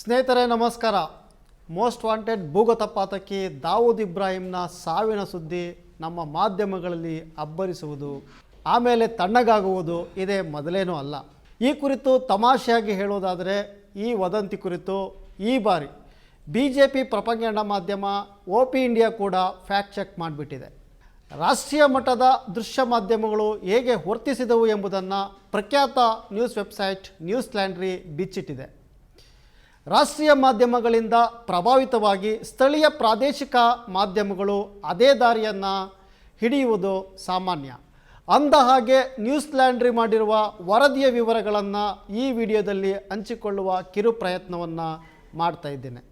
ಸ್ನೇಹಿತರೆ, ನಮಸ್ಕಾರ. Most wanted ಭೂಗತ ಪಾತಕಿ ದಾವೂದ್ ಇಬ್ರಾಹಿಂನ ಸಾವಿನ ಸುದ್ದಿ ನಮ್ಮ ಮಾಧ್ಯಮಗಳಲ್ಲಿ ಅಬ್ಬರಿಸುವುದು, ಆಮೇಲೆ ತಣ್ಣಗಾಗುವುದು ಇದೇ ಮೊದಲೇನೂ ಅಲ್ಲ. ಈ ಕುರಿತು ತಮಾಷೆಯಾಗಿ ಹೇಳೋದಾದರೆ, ಈ ವದಂತಿ ಕುರಿತು ಈ ಬಾರಿ ಬಿ ಜೆ ಪಿ ಪ್ರಪಂಗಂಡ ಮಾಧ್ಯಮ ಒ ಪಿ ಇಂಡಿಯಾ ಕೂಡ ಫ್ಯಾಕ್ಟ್ ಚೆಕ್ ಮಾಡಿಬಿಟ್ಟಿದೆ. ರಾಷ್ಟ್ರೀಯ ಮಟ್ಟದ ದೃಶ್ಯ ಮಾಧ್ಯಮಗಳು ಹೇಗೆ ವರ್ತಿಸಿದವು ಎಂಬುದನ್ನು ಪ್ರಖ್ಯಾತ ನ್ಯೂಸ್ ವೆಬ್ಸೈಟ್ ನ್ಯೂಸ್ ಲ್ಯಾಂಡ್ರಿ ಬಿಚ್ಚಿಟ್ಟಿದೆ. ರಾಷ್ಟ್ರೀಯ ಮಾಧ್ಯಮಗಳಿಂದ ಪ್ರಭಾವಿತವಾಗಿ ಸ್ಥಳೀಯ ಪ್ರಾದೇಶಿಕ ಮಾಧ್ಯಮಗಳು ಅದೇ ದಾರಿಯನ್ನು ಹಿಡಿಯುವುದು ಸಾಮಾನ್ಯ. ಅಂದ ಹಾಗೆ ನ್ಯೂಸ್ ಲ್ಯಾಂಡ್ರಿ ಮಾಡಿರುವ ವರದಿಯ ವಿವರಗಳನ್ನು ಈ ವಿಡಿಯೋದಲ್ಲಿ ಹಂಚಿಕೊಳ್ಳುವ ಕಿರು ಪ್ರಯತ್ನವನ್ನು ಮಾಡ್ತಾ ಇದ್ದೇನೆ.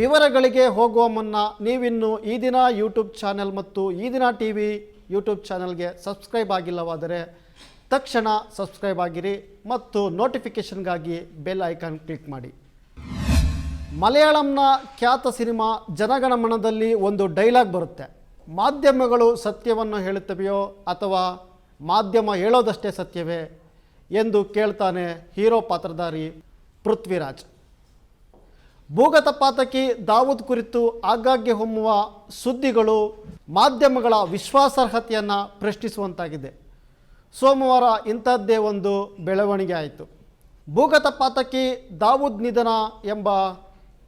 ವಿವರಗಳಿಗೆ ಹೋಗುವ ಮುನ್ನ ನೀವಿನ್ನು ಈ ದಿನ ಯೂಟ್ಯೂಬ್ ಚಾನೆಲ್ ಮತ್ತು Eedina T V YouTube ಚಾನೆಲ್ಗೆ ಸಬ್ಸ್ಕ್ರೈಬ್ ಆಗಿಲ್ಲವಾದರೆ ತಕ್ಷಣ ಸಬ್ಸ್ಕ್ರೈಬ್ ಆಗಿರಿ ಮತ್ತು ನೋಟಿಫಿಕೇಷನ್ಗಾಗಿ ಬೆಲ್ ಐಕಾನ್ ಕ್ಲಿಕ್ ಮಾಡಿ. ಮಲಯಾಳಂನ ಖ್ಯಾತ ಸಿನಿಮಾ ಜನಗಣಮನದಲ್ಲಿ ಒಂದು ಡೈಲಾಗ್ ಬರುತ್ತೆ. ಮಾಧ್ಯಮಗಳು ಸತ್ಯವನ್ನು ಹೇಳುತ್ತವೆಯೋ ಅಥವಾ ಮಾಧ್ಯಮ ಹೇಳೋದಷ್ಟೇ ಸತ್ಯವೇ ಎಂದು ಕೇಳ್ತಾನೆ ಹೀರೋ ಪಾತ್ರಧಾರಿ ಪೃಥ್ವಿರಾಜ್. ಭೂಗತ ಪಾತಕಿ ದಾವೂದ್ ಕುರಿತು ಆಗಾಗ್ಗೆ ಹೊಮ್ಮುವ ಸುದ್ದಿಗಳು ಮಾಧ್ಯಮಗಳ ವಿಶ್ವಾಸಾರ್ಹತೆಯನ್ನು ಪ್ರಶ್ನಿಸುವಂತಾಗಿದೆ. ಸೋಮವಾರ ಇಂಥದ್ದೇ ಒಂದು ಬೆಳವಣಿಗೆ ಆಯಿತು. ಭೂಗತ ಪಾತಕಿ ದಾವೂದ್ ನಿಧನ ಎಂಬ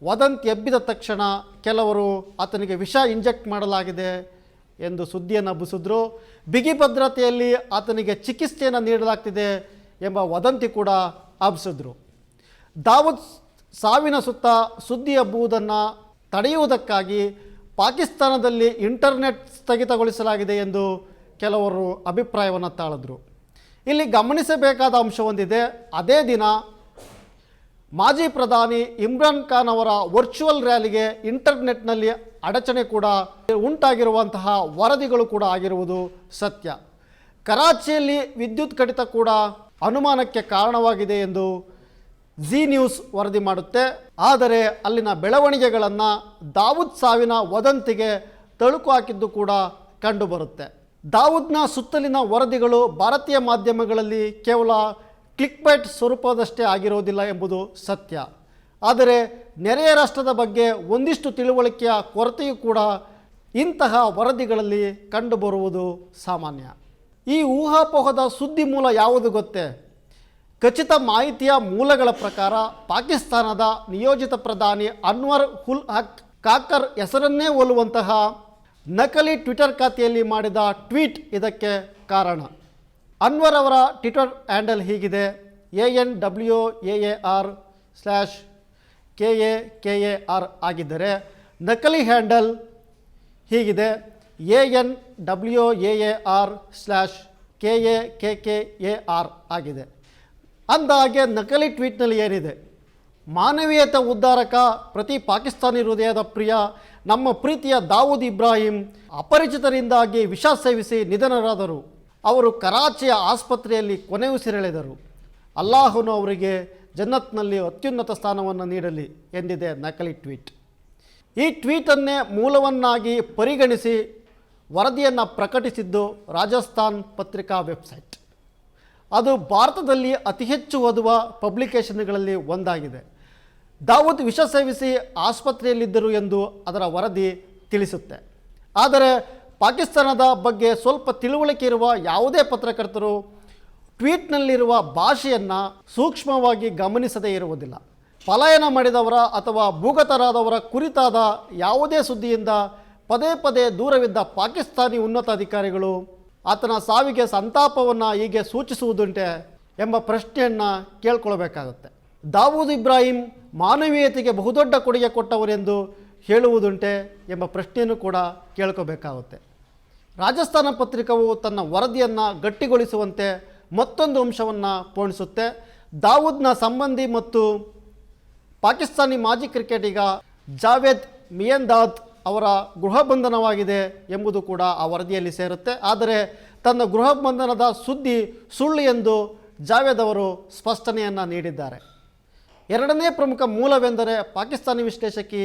ವದಂತಿ ಎಬ್ಬಿದ ತಕ್ಷಣ ಕೆಲವರು ಆತನಿಗೆ ವಿಷ ಇಂಜೆಕ್ಟ್ ಮಾಡಲಾಗಿದೆ ಎಂದು ಸುದ್ದಿಯನ್ನು ಹಬ್ಬಿಸಿದ್ರು ಬಿಗಿ ಭದ್ರತೆಯಲ್ಲಿ ಆತನಿಗೆ ಚಿಕಿತ್ಸೆಯನ್ನು ನೀಡಲಾಗ್ತಿದೆ ಎಂಬ ವದಂತಿ ಕೂಡ ಹಬ್ಬಿಸಿದ್ರು ದಾವೂದ್ ಸಾವಿನ ಸುತ್ತ ಸುದ್ದಿ ಹಬ್ಬುವುದನ್ನು ತಡೆಯುವುದಕ್ಕಾಗಿ ಪಾಕಿಸ್ತಾನದಲ್ಲಿ ಇಂಟರ್ನೆಟ್ ಸ್ಥಗಿತಗೊಳಿಸಲಾಗಿದೆ ಎಂದು ಕೆಲವರು ಅಭಿಪ್ರಾಯವನ್ನು ತಾಳಿದ್ರು. ಇಲ್ಲಿ ಗಮನಿಸಬೇಕಾದ ಅಂಶ ಒಂದಿದೆ ಅದೇ ದಿನ ಮಾಜಿ ಪ್ರಧಾನಿ ಇಮ್ರಾನ್ ಖಾನ್ ಅವರ ವರ್ಚುವಲ್ ರ್ಯಾಲಿಗೆ ಇಂಟರ್ನೆಟ್ನಲ್ಲಿ ಅಡಚಣೆ ಕೂಡ ಉಂಟಾಗಿರುವಂತಹ ವರದಿಗಳು ಕೂಡ ಆಗಿರುವುದು ಸತ್ಯ. ಕರಾಚಿಯಲ್ಲಿ ವಿದ್ಯುತ್ ಕಡಿತ ಕೂಡ ಅನುಮಾನಕ್ಕೆ ಕಾರಣವಾಗಿದೆ ಎಂದು ಜಿ ನ್ಯೂಸ್ ವರದಿ ಮಾಡುತ್ತೆ. ಆದರೆ ಅಲ್ಲಿನ ಬೆಳವಣಿಗೆಗಳನ್ನು ದಾವೂದ್ ಸಾವಿನ ವದಂತಿಗೆ ತಳುಕು ಹಾಕಿದ್ದು ಕೂಡ ಕಂಡುಬರುತ್ತೆ. ದಾವೂದ್ನ ಸುತ್ತಲಿನ ವರದಿಗಳು ಭಾರತೀಯ ಮಾಧ್ಯಮಗಳಲ್ಲಿ ಕೇವಲ ಕ್ಲಿಕ್ ಬೈಟ್ ಸ್ವರೂಪದಷ್ಟೇ ಆಗಿರೋದಿಲ್ಲ ಎಂಬುದು ಸತ್ಯ. ಆದರೆ ನೆರೆಯ ರಾಷ್ಟ್ರದ ಬಗ್ಗೆ ಒಂದಿಷ್ಟು ತಿಳುವಳಿಕೆಯ ಕೊರತೆಯೂ ಕೂಡ ಇಂತಹ ವರದಿಗಳಲ್ಲಿ ಕಂಡುಬರುವುದು ಸಾಮಾನ್ಯ. ಈ ಊಹಾಪೋಹದ ಸುದ್ದಿ ಮೂಲ ಯಾವುದು ಗೊತ್ತೇ? ಖಚಿತ ಮಾಹಿತಿಯ ಮೂಲಗಳ ಪ್ರಕಾರ ಪಾಕಿಸ್ತಾನದ ನಿಯೋಜಿತ ಪ್ರಧಾನಿ ಅನ್ವರ್ ಹುಲ್ ಹಕ್ ಕಾಕರ್ ಹೆಸರನ್ನೇ ಹೋಲುವಂತಹ ನಕಲಿ ಟ್ವಿಟರ್ ಖಾತೆಯಲ್ಲಿ ಮಾಡಿದ ಟ್ವೀಟ್ ಇದಕ್ಕೆ ಕಾರಣ. ಅನ್ವರ್ ಅವರ ಟ್ವಿಟರ್ ಹ್ಯಾಂಡಲ್ ಹೀಗಿದೆ. A N W A A R slash K A K A R ಆಗಿದ್ದರೆ ನಕಲಿ ಹ್ಯಾಂಡಲ್ ಹೀಗಿದೆ. A N W A A R slash K A K K A R ಆಗಿದೆ. ಅಂದಹಾಗೆ ನಕಲಿ ಟ್ವೀಟ್ನಲ್ಲಿ ಏನಿದೆ? ಮಾನವೀಯತೆ ಉದ್ಧಾರಕ ಪ್ರತಿ ಪಾಕಿಸ್ತಾನಿ ಹೃದಯದ ಪ್ರಿಯ ನಮ್ಮ ಪ್ರೀತಿಯ ದಾವೂದ್ ಇಬ್ರಾಹಿಂ ಅಪರಿಚಿತರಿಂದಾಗಿ ವಿಷ ಸೇವಿಸಿ ನಿಧನರಾದರು. ಅವರು ಕರಾಚಿಯ ಆಸ್ಪತ್ರೆಯಲ್ಲಿ ಕೊನೆಯುಸಿರೆಳೆದರು ಅಲ್ಲಾಹುನು ಅವರಿಗೆ ಜನ್ನತ್ನಲ್ಲಿ ಅತ್ಯುನ್ನತ ಸ್ಥಾನವನ್ನು ನೀಡಲಿ ಎಂದಿದೆ ನಕಲಿ ಟ್ವೀಟ್. ಈ ಟ್ವೀಟನ್ನೇ ಮೂಲವನ್ನಾಗಿ ಪರಿಗಣಿಸಿ ವರದಿಯನ್ನು ಪ್ರಕಟಿಸಿದ್ದು ರಾಜಸ್ಥಾನ್ ಪತ್ರಿಕಾ ವೆಬ್ಸೈಟ್. ಅದು ಭಾರತದಲ್ಲಿ ಅತಿ ಹೆಚ್ಚು ಓದುವ ಪಬ್ಲಿಕೇಶನ್ಗಳಲ್ಲಿ ಒಂದಾಗಿದೆ. ದಾವೂದ್ ವಿಷ ಸೇವಿಸಿ ಆಸ್ಪತ್ರೆಯಲ್ಲಿದ್ದರು ಎಂದು ಅದರ ವರದಿ ತಿಳಿಸುತ್ತೆ. ಆದರೆ ಪಾಕಿಸ್ತಾನದ ಬಗ್ಗೆ ಸ್ವಲ್ಪ ತಿಳುವಳಿಕೆ ಇರುವ ಯಾವುದೇ ಪತ್ರಕರ್ತರು ಟ್ವೀಟ್ನಲ್ಲಿರುವ ಭಾಷೆಯನ್ನು ಸೂಕ್ಷ್ಮವಾಗಿ ಗಮನಿಸದೇ ಇರುವುದಿಲ್ಲ. ಪಲಾಯನ ಮಾಡಿದವರ ಅಥವಾ ಭೂಗತರಾದವರ ಕುರಿತಾದ ಯಾವುದೇ ಸುದ್ದಿಯಿಂದ ಪದೇ ಪದೇ ದೂರವಿದ್ದ ಪಾಕಿಸ್ತಾನಿ ಉನ್ನತ ಅಧಿಕಾರಿಗಳು ಆತನ ಸಾವಿಗೆ ಸಂತಾಪವನ್ನು ಹೀಗೆ ಸೂಚಿಸುವುದುಂಟೆ ಎಂಬ ಪ್ರಶ್ನೆಯನ್ನು ಕೇಳ್ಕೊಳ್ಬೇಕಾಗುತ್ತೆ. ದಾವೂದ್ ಇಬ್ರಾಹಿಂ ಮಾನವೀಯತೆಗೆ ಬಹುದೊಡ್ಡ ಕೊಡುಗೆ ಕೊಟ್ಟವರೆಂದು ಹೇಳುವುದುಂಟೆ ಎಂಬ ಪ್ರಶ್ನೆಯನ್ನು ಕೂಡ ಕೇಳ್ಕೋಬೇಕಾಗುತ್ತೆ. ರಾಜಸ್ಥಾನ ಪತ್ರಿಕವು ತನ್ನ ವರದಿಯನ್ನು ಗಟ್ಟಿಗೊಳಿಸುವಂತೆ ಮತ್ತೊಂದು ಅಂಶವನ್ನು ಪೋಣಿಸುತ್ತೆ. ದಾವೂದ್ನ ಸಂಬಂಧಿ ಮತ್ತು ಪಾಕಿಸ್ತಾನಿ ಮಾಜಿ ಕ್ರಿಕೆಟಿಗ ಜಾವೇದ್ ಮಿಯಂದಾದ್ ಅವರ ಗೃಹ ಬಂಧನವಾಗಿದೆ ಎಂಬುದು ಕೂಡ ಆ ವರದಿಯಲ್ಲಿ ಸೇರುತ್ತೆ. ಆದರೆ ತನ್ನ ಗೃಹ ಬಂಧನದ ಸುದ್ದಿ ಸುಳ್ಳು ಎಂದು ಜಾವೇದ್ ಅವರು ಸ್ಪಷ್ಟನೆಯನ್ನು ನೀಡಿದ್ದಾರೆ. ಎರಡನೇ ಪ್ರಮುಖ ಮೂಲವೆಂದರೆ ಪಾಕಿಸ್ತಾನಿ ವಿಶ್ಲೇಷಕಿ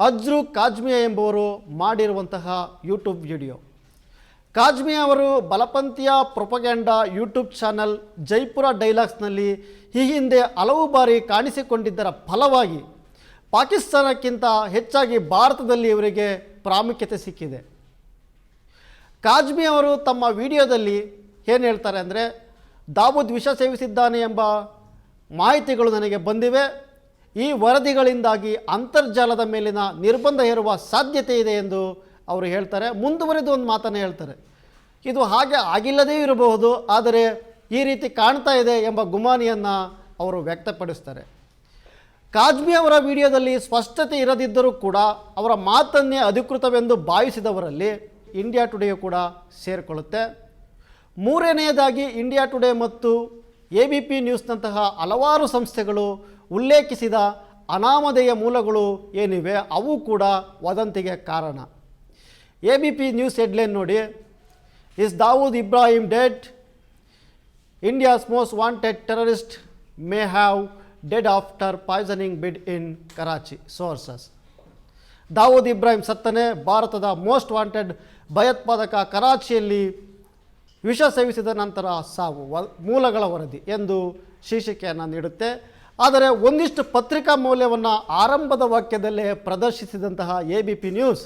ಅಜ್ರು ಕಾಜ್ಮಿಯಾ ಎಂಬುವರು ಮಾಡಿರುವಂತಹ ಯೂಟ್ಯೂಬ್ ವಿಡಿಯೋ. ಕಾಜ್ಮಿಯಾ ಅವರು ಬಲಪಂಥೀಯ ಪ್ರೊಪಗ್ಯಾಂಡ ಯೂಟ್ಯೂಬ್ ಚಾನಲ್ ಜೈಪುರ ಡೈಲಾಗ್ಸ್ನಲ್ಲಿ ಈ ಹಿಂದೆ ಹಲವು ಬಾರಿ ಕಾಣಿಸಿಕೊಂಡಿದ್ದರ ಫಲವಾಗಿ ಪಾಕಿಸ್ತಾನಕ್ಕಿಂತ ಹೆಚ್ಚಾಗಿ ಭಾರತದಲ್ಲಿ ಇವರಿಗೆ ಪ್ರಾಮುಖ್ಯತೆ ಸಿಕ್ಕಿದೆ. ಕಾಜ್ಮಿ ಅವರು ತಮ್ಮ ವಿಡಿಯೋದಲ್ಲಿ ಏನು ಹೇಳ್ತಾರೆ ಅಂದರೆ, ದಾವೂದ್ ವಿಷ ಸೇವಿಸಿದ್ದಾನೆ ಎಂಬ ಮಾಹಿತಿಗಳು ನನಗೆ ಬಂದಿವೆ. ಈ ವರದಿಗಳಿಂದಾಗಿ ಅಂತರ್ಜಾಲದ ಮೇಲಿನ ನಿರ್ಬಂಧ ಹೇರುವ ಸಾಧ್ಯತೆ ಇದೆ ಎಂದು ಅವರು ಹೇಳ್ತಾರೆ. ಮುಂದುವರೆದು ಒಂದು ಮಾತನ್ನು ಹೇಳ್ತಾರೆ. ಇದು ಹಾಗೆ ಆಗಿಲ್ಲದೇ ಇರಬಹುದು, ಆದರೆ ಈ ರೀತಿ ಕಾಣ್ತಾ ಇದೆ ಎಂಬ ಗುಮಾನಿಯನ್ನು ಅವರು ವ್ಯಕ್ತಪಡಿಸ್ತಾರೆ. ಕಾಜ್ಮಿ ಅವರ ವಿಡಿಯೋದಲ್ಲಿ ಸ್ಪಷ್ಟತೆ ಇರದಿದ್ದರೂ ಕೂಡ ಅವರ ಮಾತನ್ನೇ ಅಧಿಕೃತವೆಂದು ಭಾವಿಸಿದವರಲ್ಲಿ ಇಂಡಿಯಾ ಟುಡೇ ಕೂಡ ಸೇರಿಕೊಳ್ಳುತ್ತೆ. ಮೂರನೆಯದಾಗಿ ಇಂಡಿಯಾ ಟುಡೇ ಮತ್ತು ಎ ಬಿ ಪಿ ನ್ಯೂಸ್ನಂತಹ ಹಲವಾರು ಸಂಸ್ಥೆಗಳು ಉಲ್ಲೇಖಿಸಿದ ಅನಾಮಧೇಯ ಮೂಲಗಳು ಏನಿವೆ ಅವು ಕೂಡ ವದಂತಿಗೆ ಕಾರಣ. A B P news headline ನೋಡಿ, is Dawood Ibrahim dead? India's most wanted terrorist may have dead after poisoning bid in Karachi. Sources. Dawood Ibrahim ಸತ್ತನೆ ಭಾರತದ ಮೋಸ್ಟ್ ವಾಂಟೆಡ್ ಭಯೋತ್ಪಾದಕ ಕರಾಚಿಯಲ್ಲಿ ವಿಷ ಸೇವಿಸಿದ ನಂತರ ಸಾವು ಮೂಲಗಳ ವರದಿ ಎಂದು ಶೀರ್ಷಿಕೆಯನ್ನು ನೀಡುತ್ತೆ. ಆದರೆ ಒಂದಿಷ್ಟು ಪತ್ರಿಕಾ ಮೌಲ್ಯವನ್ನು ಆರಂಭದ ವಾಕ್ಯದಲ್ಲೇ ಪ್ರದರ್ಶಿಸಿದಂತಹ ಎ ಬಿ ಪಿ ನ್ಯೂಸ್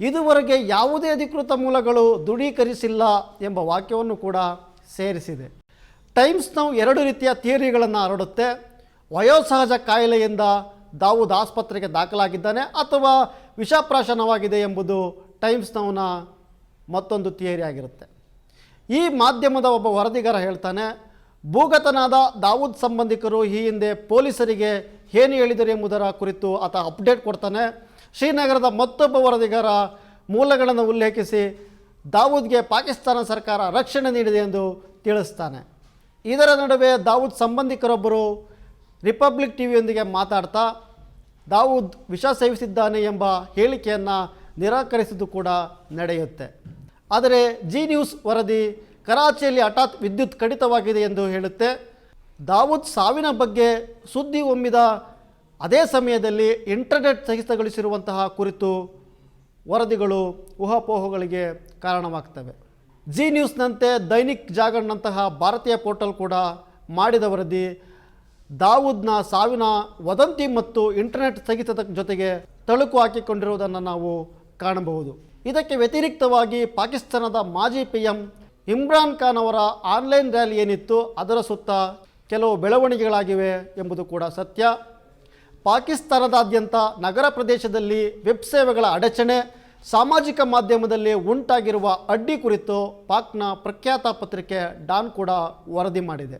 ಇದುವರೆಗೆ ಯಾವುದೇ ಅಧಿಕೃತ ಮೂಲಗಳು ದೃಢೀಕರಿಸಿಲ್ಲ ಎಂಬ ವಾಕ್ಯವನ್ನು ಕೂಡ ಸೇರಿಸಿದೆ. ಟೈಮ್ಸ್ ಎರಡು ರೀತಿಯ ಥಿಯರಿಗಳನ್ನು ಹರಡುತ್ತೆ. ವಯೋಸಹಜ ಕಾಯಿಲೆಯಿಂದ ದಾವೂದ್ ಆಸ್ಪತ್ರೆಗೆ ದಾಖಲಾಗಿದ್ದಾನೆ ಅಥವಾ ವಿಷಪ್ರಾಶನವಾಗಿದೆ ಎಂಬುದು ಟೈಮ್ಸ್ ನೌನ ಮತ್ತೊಂದು ಥಿಯರಿ ಆಗಿರುತ್ತೆ. ಈ ಮಾಧ್ಯಮದ ಒಬ್ಬ ವರದಿಗಾರ ಹೇಳ್ತಾನೆ, ಭೂಗತನಾದ ದಾವೂದ್ ಸಂಬಂಧಿಕರು ಈ ಹಿಂದೆ ಪೊಲೀಸರಿಗೆ ಏನು ಹೇಳಿದರು ಎಂಬುದರ ಕುರಿತು ಆತ ಅಪ್ಡೇಟ್ ಕೊಡ್ತಾನೆ. ಶ್ರೀನಗರದ ಮತ್ತೊಬ್ಬ ವರದಿಗಾರ ಮೂಲಗಳನ್ನು ಉಲ್ಲೇಖಿಸಿ, ದಾವೂದ್ಗೆ ಪಾಕಿಸ್ತಾನ ಸರ್ಕಾರ ರಕ್ಷಣೆ ನೀಡಿದೆ ಎಂದು ತಿಳಿಸ್ತಾನೆ. ಇದರ ನಡುವೆ ದಾವೂದ್ ಸಂಬಂಧಿಕರೊಬ್ಬರು ರಿಪಬ್ಲಿಕ್ ಟಿವಿಯೊಂದಿಗೆ ಮಾತಾಡ್ತಾ, ದಾವೂದ್ ವಿಷ ಸೇವಿಸಿದ್ದಾನೆ ಎಂಬ ಹೇಳಿಕೆಯನ್ನು ನಿರಾಕರಿಸಿದ್ದು ಕೂಡ ನಡೆಯುತ್ತೆ. ಆದರೆ ಜಿ ನ್ಯೂಸ್ ವರದಿ ಕರಾಚಿಯಲ್ಲಿ ಹಠಾತ್ ವಿದ್ಯುತ್ ಕಡಿತವಾಗಿದೆ ಎಂದು ಹೇಳುತ್ತೆ. ದಾವೂದ್ ಸಾವಿನ ಬಗ್ಗೆ ಸುದ್ದಿ ಒಮ್ಮಿದ ಅದೇ ಸಮಯದಲ್ಲಿ ಇಂಟರ್ನೆಟ್ ಸಹಿತಗೊಳಿಸಿರುವಂತಹ ಕುರಿತು ವರದಿಗಳು ಊಹಾಪೋಹಗಳಿಗೆ ಕಾರಣವಾಗ್ತವೆ. ಜಿ ನ್ಯೂಸ್ನಂತೆ ದೈನಿಕ್ ಜಾಗರಣಂತಹ ಭಾರತೀಯ ಪೋರ್ಟಲ್ ಕೂಡ ಮಾಡಿದ ವರದಿ ದಾವೂದ್ನ ಸಾವಿನ ವದಂತಿ ಮತ್ತು ಇಂಟರ್ನೆಟ್ ಸ್ಥಗಿತದ ಜೊತೆಗೆ ತಳುಕು ಹಾಕಿಕೊಂಡಿರುವುದನ್ನು ನಾವು ಕಾಣಬಹುದು. ಇದಕ್ಕೆ ವ್ಯತಿರಿಕ್ತವಾಗಿ ಪಾಕಿಸ್ತಾನದ ಮಾಜಿ ಪಿ ಎಂ ಇಮ್ರಾನ್ ಖಾನ್ ಅವರ ಆನ್ಲೈನ್ ರ್ಯಾಲಿ ಏನಿತ್ತು, ಅದರ ಸುತ್ತ ಕೆಲವು ಬೆಳವಣಿಗೆಗಳಾಗಿವೆ ಎಂಬುದು ಕೂಡ ಸತ್ಯ. ಪಾಕಿಸ್ತಾನದಾದ್ಯಂತ ನಗರ ಪ್ರದೇಶದಲ್ಲಿ ವೆಬ್ ಸೇವೆಗಳ ಅಡಚಣೆ, ಸಾಮಾಜಿಕ ಮಾಧ್ಯಮದಲ್ಲಿ ಉಂಟಾಗಿರುವ ಅಡ್ಡಿ ಕುರಿತು ಪಾಕ್ನ ಪ್ರಖ್ಯಾತ ಪತ್ರಿಕೆ ಡಾನ್ ಕೂಡ ವರದಿ ಮಾಡಿದೆ.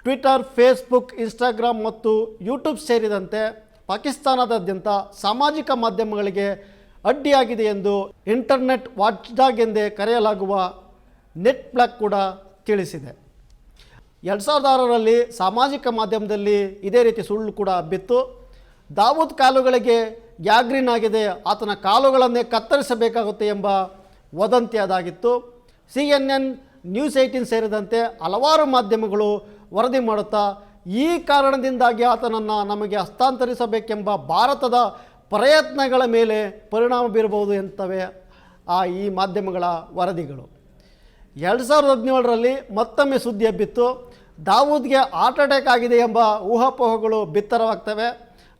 ಟ್ವಿಟರ್, ಫೇಸ್ಬುಕ್, ಇನ್ಸ್ಟಾಗ್ರಾಮ್ ಮತ್ತು ಯೂಟ್ಯೂಬ್ ಸೇರಿದಂತೆ ಪಾಕಿಸ್ತಾನದಾದ್ಯಂತ ಸಾಮಾಜಿಕ ಮಾಧ್ಯಮಗಳಿಗೆ ಅಡ್ಡಿಯಾಗಿದೆ ಎಂದು ಇಂಟರ್ನೆಟ್ ವಾಚ್ಡಾಗ್ ಎಂದೇ ಕರೆಯಲಾಗುವ ನೆಟ್ ಬ್ಲಾಕ್ ಕೂಡ ತಿಳಿಸಿದೆ. ಎರಡು ಸಾವಿರದ ಆರರಲ್ಲಿ ಸಾಮಾಜಿಕ ಮಾಧ್ಯಮದಲ್ಲಿ ಇದೇ ರೀತಿ ಸುಳ್ಳು ಕೂಡ ಬಿತ್ತು. ದಾವೂದ್ ಕಾಲುಗಳಿಗೆ ಗ್ಯಾಗ್ರೀನ್ ಆಗಿದೆ, ಆತನ ಕಾಲುಗಳನ್ನೇ ಕತ್ತರಿಸಬೇಕಾಗುತ್ತೆ ಎಂಬ ವದಂತಿ ಅದಾಗಿತ್ತು C N N news eighteen ಸೇರಿದಂತೆ ಹಲವಾರು ಮಾಧ್ಯಮಗಳು ವರದಿ ಮಾಡುತ್ತಾ, ಈ ಕಾರಣದಿಂದಾಗಿ ಆತನನ್ನು ನಮಗೆ ಹಸ್ತಾಂತರಿಸಬೇಕೆಂಬ ಭಾರತದ ಪ್ರಯತ್ನಗಳ ಮೇಲೆ ಪರಿಣಾಮ ಬೀರಬಹುದು ಎಂತವೆ ಆ ಈ ಮಾಧ್ಯಮಗಳ ವರದಿಗಳು. ಎರಡು ಸಾವಿರದ ಹದಿನೇಳರಲ್ಲಿ ಮತ್ತೊಮ್ಮೆ ಸುದ್ದಿ ಹಬ್ಬಿತ್ತು, ದಾವೂದ್ಗೆ ಹಾರ್ಟ್ ಅಟ್ಯಾಕ್ ಆಗಿದೆ ಎಂಬ ಊಹಾಪೋಹಗಳು ಬಿತ್ತರವಾಗ್ತವೆ,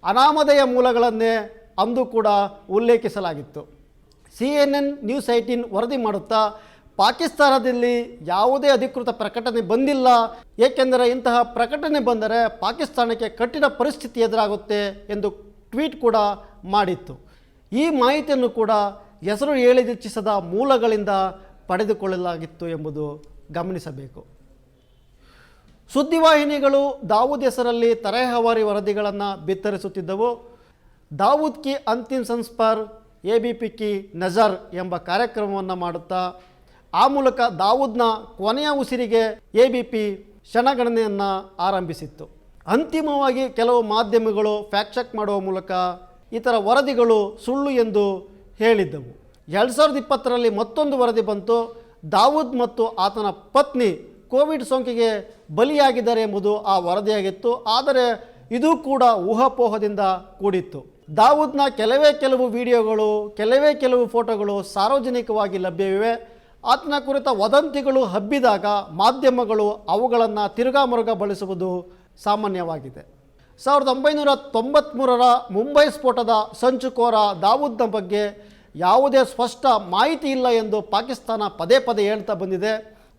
ಅನಾಮಧೇಯ ಮೂಲಗಳನ್ನೇ ಅಂದು ಕೂಡ ಉಲ್ಲೇಖಿಸಲಾಗಿತ್ತು. C N N news eighteen ವರದಿ ಮಾಡುತ್ತಾ, ಪಾಕಿಸ್ತಾನದಲ್ಲಿ ಯಾವುದೇ ಅಧಿಕೃತ ಪ್ರಕಟಣೆ ಬಂದಿಲ್ಲ, ಏಕೆಂದರೆ ಇಂತಹ ಪ್ರಕಟಣೆ ಬಂದರೆ ಪಾಕಿಸ್ತಾನಕ್ಕೆ ಕಠಿಣ ಪರಿಸ್ಥಿತಿ ಎದುರಾಗುತ್ತೆ ಎಂದು ಟ್ವೀಟ್ ಕೂಡ ಮಾಡಿತ್ತು. ಈ ಮಾಹಿತಿಯನ್ನು ಕೂಡ ಹೆಸರು ಹೇಳಿದಿಚ್ಚಿಸದ ಮೂಲಗಳಿಂದ ಪಡೆದುಕೊಳ್ಳಲಾಗಿತ್ತು ಎಂಬುದು ಗಮನಿಸಬೇಕು. ಸುದ್ದಿವಾಹಿನಿಗಳು ದಾವೂದ್ ಹೆಸರಲ್ಲಿ ತರೆಹವಾರಿ ವರದಿಗಳನ್ನು ಬಿತ್ತರಿಸುತ್ತಿದ್ದವು. ದಾವೂದ್ ಕಿ ಅಂತಿಮ್ ಸಂಸ್ಪರ್, ಎ ಬಿ ಪಿ ಕಿ ನಜರ್ ಎಂಬ ಕಾರ್ಯಕ್ರಮವನ್ನು ಮಾಡುತ್ತಾ, ಆ ಮೂಲಕ ದಾವೂದ್ನ ಕೊನೆಯ ಉಸಿರಿಗೆ ಎ ಬಿ ಪಿ ಕ್ಷಣಗಣನೆಯನ್ನು ಆರಂಭಿಸಿತ್ತು. ಅಂತಿಮವಾಗಿ ಕೆಲವು ಮಾಧ್ಯಮಗಳು ಫ್ಯಾಕ್ಟ್ ಚೆಕ್ ಮಾಡುವ ಮೂಲಕ ಇತರ ವರದಿಗಳು ಸುಳ್ಳು ಎಂದು ಹೇಳಿದ್ದವು. ಎರಡು ಸಾವಿರದ ಇಪ್ಪತ್ತರಲ್ಲಿ ಮತ್ತೊಂದು ವರದಿ ಬಂತು. ದಾವೂದ್ ಮತ್ತು ಆತನ ಪತ್ನಿ ಕೋವಿಡ್ ಸೋಂಕಿಗೆ ಬಲಿಯಾಗಿದ್ದಾರೆ ಎಂಬುದು ಆ ವರದಿಯಾಗಿತ್ತು. ಆದರೆ ಇದು ಕೂಡ ಊಹಾಪೋಹದಿಂದ ಕೂಡಿತ್ತು. ದಾವೂದ್ನ ಕೆಲವೇ ಕೆಲವು ವಿಡಿಯೋಗಳು, ಕೆಲವೇ ಕೆಲವು ಫೋಟೋಗಳು ಸಾರ್ವಜನಿಕವಾಗಿ ಲಭ್ಯವಿವೆ. ಆತನ ಕುರಿತ ವದಂತಿಗಳು ಹಬ್ಬಿದಾಗ ಮಾಧ್ಯಮಗಳು ಅವುಗಳನ್ನು ತಿರುಗಾಮುರುಗ ಬಳಸುವುದು ಸಾಮಾನ್ಯವಾಗಿದೆ. ಸಾವಿರದ ಒಂಬೈನೂರ ತೊಂಬತ್ತ್ಮೂರರ ಮುಂಬೈ ಸ್ಫೋಟದ ಸಂಚುಕೋರ ದಾವೂದ್ನ ಬಗ್ಗೆ ಯಾವುದೇ ಸ್ಪಷ್ಟ ಮಾಹಿತಿ ಇಲ್ಲ ಎಂದು ಪಾಕಿಸ್ತಾನ ಪದೇ ಪದೇ ಹೇಳ್ತಾ ಬಂದಿದೆ.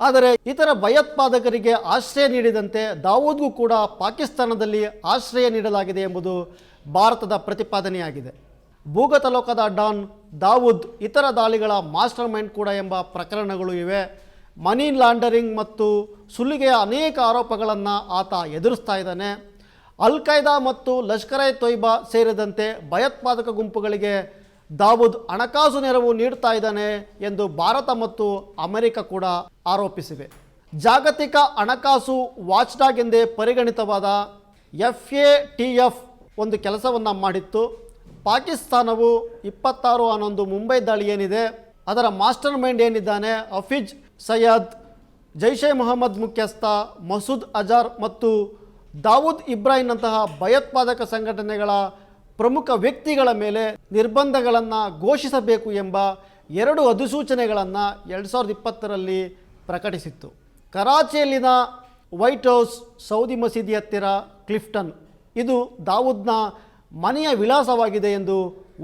ಆದರೆ ಇತರ ಭಯೋತ್ಪಾದಕರಿಗೆ ಆಶ್ರಯ ನೀಡಿದಂತೆ ದಾವೂದ್ಗೂ ಕೂಡ ಪಾಕಿಸ್ತಾನದಲ್ಲಿ ಆಶ್ರಯ ನೀಡಲಾಗಿದೆ ಎಂಬುದು ಭಾರತದ ಪ್ರತಿಪಾದನೆಯಾಗಿದೆ. ಭೂಗತ ಲೋಕದ ಡಾನ್, ದಾವೂದ್, ಇತರ ದಾಳಿಗಳ ಮಾಸ್ಟರ್ ಮೈಂಡ್ ಕೂಡ ಎಂಬ ಪ್ರಕರಣಗಳು ಇವೆ. ಮನಿ ಲಾಂಡರಿಂಗ್ ಮತ್ತು ಸುಲಿಗೆಯ ಅನೇಕ ಆರೋಪಗಳನ್ನು ಆತ ಎದುರಿಸ್ತಾ ಇದ್ದಾನೆ. ಅಲ್ ಖೈದಾ ಮತ್ತು ಲಷ್ಕರ್ ಎ ತೊಯ್ಬಾ ಸೇರಿದಂತೆ ಭಯೋತ್ಪಾದಕ ಗುಂಪುಗಳಿಗೆ ದಾವೂದ್ ಹಣಕಾಸು ನೆರವು ನೀಡ್ತಾ ಇದ್ದಾನೆ ಎಂದು ಭಾರತ ಮತ್ತು ಅಮೆರಿಕ ಕೂಡ ಆರೋಪಿಸಿವೆ. ಜಾಗತಿಕ ಹಣಕಾಸು ವಾಚ್ಡಾಗ್ ಎಂದೇ ಪರಿಗಣಿತವಾದ ಎಫ್ ಎ ಟಿ ಎಫ್ ಒಂದು ಕೆಲಸವನ್ನು ಮಾಡಿತ್ತು. ಪಾಕಿಸ್ತಾನವು ಇಪ್ಪತ್ತಾರು ಹನ್ನೊಂದು ಮುಂಬೈ ದಾಳಿ ಏನಿದೆ, ಅದರ ಮಾಸ್ಟರ್ ಮೈಂಡ್ ಏನಿದ್ದಾನೆ? ಹಫೀಜ್ ಸಯ್ಯದ್ ಜೈಷೆ ಮೊಹಮ್ಮದ್ ಮುಖ್ಯಸ್ಥ ಮಸೂದ್ ಅಜಾರ್ ಮತ್ತು ದಾವೂದ್ ಇಬ್ರಾಹಿಂನಂತಹ ಭಯೋತ್ಪಾದಕ ಸಂಘಟನೆಗಳ ಪ್ರಮುಖ ವ್ಯಕ್ತಿಗಳ ಮೇಲೆ ನಿರ್ಬಂಧಗಳನ್ನು ಘೋಷಿಸಬೇಕು ಎಂಬ ಎರಡು ಅಧಿಸೂಚನೆಗಳನ್ನು ಎರಡು ಸಾವಿರದ ಇಪ್ಪತ್ತರಲ್ಲಿ ಪ್ರಕಟಿಸಿತ್ತು. ಕರಾಚಿಯಲ್ಲಿನ ವೈಟ್ ಹೌಸ್ ಸೌದಿ ಮಸೀದಿ ಹತ್ತಿರ ಕ್ಲಿಫ್ಟನ್. ಇದು ದಾವೂದ್ನ ಮನೆಯ ವಿಳಾಸವಾಗಿದೆ ಎಂದು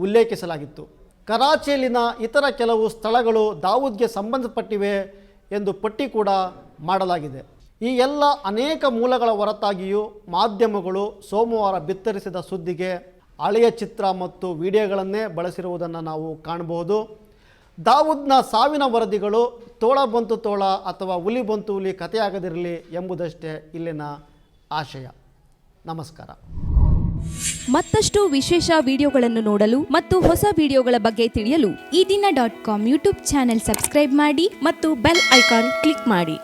ಉಲ್ಲೇಖಿಸಲಾಗಿತ್ತು. ಕರಾಚಿಯಲ್ಲಿನ ಇತರ ಕೆಲವು ಸ್ಥಳಗಳು ದಾವೂದ್ಗೆ ಸಂಬಂಧಪಟ್ಟಿವೆ ಎಂದು ಪಟ್ಟಿ ಕೂಡ ಮಾಡಲಾಗಿದೆ. ಈ ಎಲ್ಲ ಅನೇಕ ಮೂಲಗಳ ಹೊರತಾಗಿಯೂ ಮಾಧ್ಯಮಗಳು ಸೋಮವಾರ ಬಿತ್ತರಿಸಿದ ಸುದ್ದಿಗೆ ಹಳೆಯ ಚಿತ್ರ ಮತ್ತು ವಿಡಿಯೋಗಳನ್ನೇ ಬಳಸಿರುವುದನ್ನು ನಾವು ಕಾಣಬಹುದು. ದಾವೂದ್ನ ಸಾವಿನ ವರದಿಗಳು ತೋಳ ಬಂತು ತೋಳ ಅಥವಾ ಹುಲಿ ಬಂತು ಹುಲಿ ಕಥೆಯಾಗದಿರಲಿ ಎಂಬುದಷ್ಟೇ ಇಲ್ಲಿನ ಆಶಯ. ನಮಸ್ಕಾರ. ಮತ್ತಷ್ಟು ವಿಶೇಷ ವಿಡಿಯೋಗಳನ್ನು ನೋಡಲು ಮತ್ತು ಹೊಸ ವಿಡಿಯೋಗಳ ಬಗ್ಗೆ ತಿಳಿಯಲು Eedina dot com YouTube channel subscribe ಮಾಡಿ ಮತ್ತು ಬೆಲ್ ಐಕಾನ್ ಕ್ಲಿಕ್ ಮಾಡಿ.